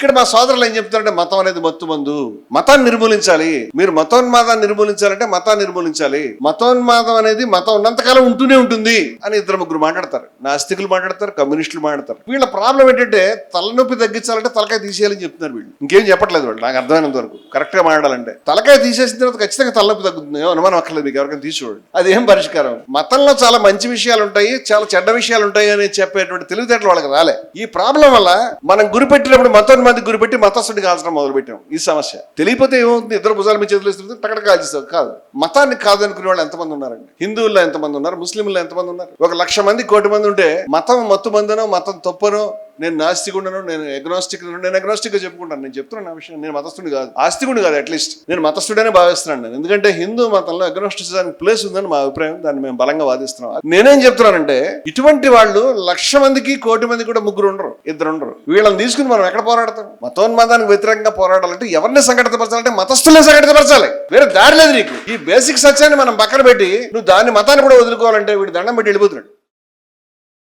ఇక్కడ మా సోదరులు ఏం చెప్తారంటే మతం అనేది మత్తు మందు మతాన్ని నిర్మూలించాలి. మీరు మతోన్మాదాన్ని నిర్మూలించాలంటే మతాన్ని నిర్మూలించాలి. మతోన్మాదం అనేది మతం ఉన్నంతకాలం ఉంటూనే ఉంటుంది అని ఇద్దరు ముగ్గురు మాట్లాడతారు. నాస్తికులు మాట్లాడతారు కమ్యూనిస్టులు మాట్లాడతారు. వీళ్ళ ప్రాబ్లం ఏంటంటే తలనొప్పి తగ్గించాలంటే తలకాయ తీసేయాలని చెప్తున్నారు వీళ్ళు. ఇంకేం చెప్పట్లేదు వాళ్ళు. నాకు అర్థమైనంత వరకు. కరెక్ట్గా మాట్లాడాలంటే. తలకాయ తీసేసిన తర్వాత ఖచ్చితంగా తలనొప్పి తగ్గుతుంది అనుమానం అక్కర్లేదు మీకు. ఎవరికైనా తీసుకోండి అది ఏం పరిష్కారం? మతంలో చాలా మంచి విషయాలు ఉంటాయి చాలా చెడ్డ విషయాలు ఉంటాయి అని చెప్పేటువంటి తెలివితేటలు వాళ్ళకి రాలే. ఈ ప్రాబ్లం వల్ల మనం గురిపెట్టినప్పుడు మతం మంది గురిపెట్టి మతస్థుడి కాల్చడం మొదలుపెట్టాం ఈ సమస్య. తెలియపోతే ఏమవుతుంది? ఇద్దరు భుజాల మీ చేతులు ఇస్తుంది టక్కడ కాల్చేస్తారు. కాదు. మతాన్ని కాదు అనుకునే వాళ్ళు ఎంతమంది ఉన్నారండి? హిందువుల్లో ఎంతమంది ఉన్నారు? ముస్లింలు ఎంతమంది ఉన్నారు? ఒక లక్ష మంది కోటి మంది ఉంటే మతం మత్తు మందునో మతం తప్పనో నేను నాస్తికుండను నేను ఎగ్నాస్టిక్ నేను ఎగ్నాస్టిక్గా చెప్పుకుంటాను. నేను చెప్తున్నాను ఆ విషయం నేను మతస్థుడు కాదు. ఆస్తికుడు కాదు అట్లీస్ట్ నేను మతస్థుడనే భావిస్తున్నాను నేను. ఎందుకంటే హిందూ మతంలో ఎగ్నాస్టిసిజానికి ప్లేస్ ఉందని మా అభిప్రాయం దాన్ని మేము బలంగా వాదిస్తున్నాం. నేనేం చెప్తున్నానంటే ఇటువంటి వాళ్ళు లక్ష మందికి కోటి మంది కూడా ముగ్గురు ఉండరు ఇద్దరు ఉండరు. వీళ్ళని తీసుకుని మనం ఎక్కడ పోరాడతాం? మతోన్మాదానికి వ్యతిరేకంగా పోరాడాలంటే ఎవరిని సంఘటితపరచాలంటే మతస్థులే సంఘటితపరచాలి. వేరే దారి లేదు నీకు. ఈ బేసిక్ సత్యాన్ని మనం పక్కన పెట్టి నువ్వు దాని మతాన్ని కూడా వదులుకోవాలంటే వీడు దండం పెట్టి వెళ్ళిపోతున్నాడు.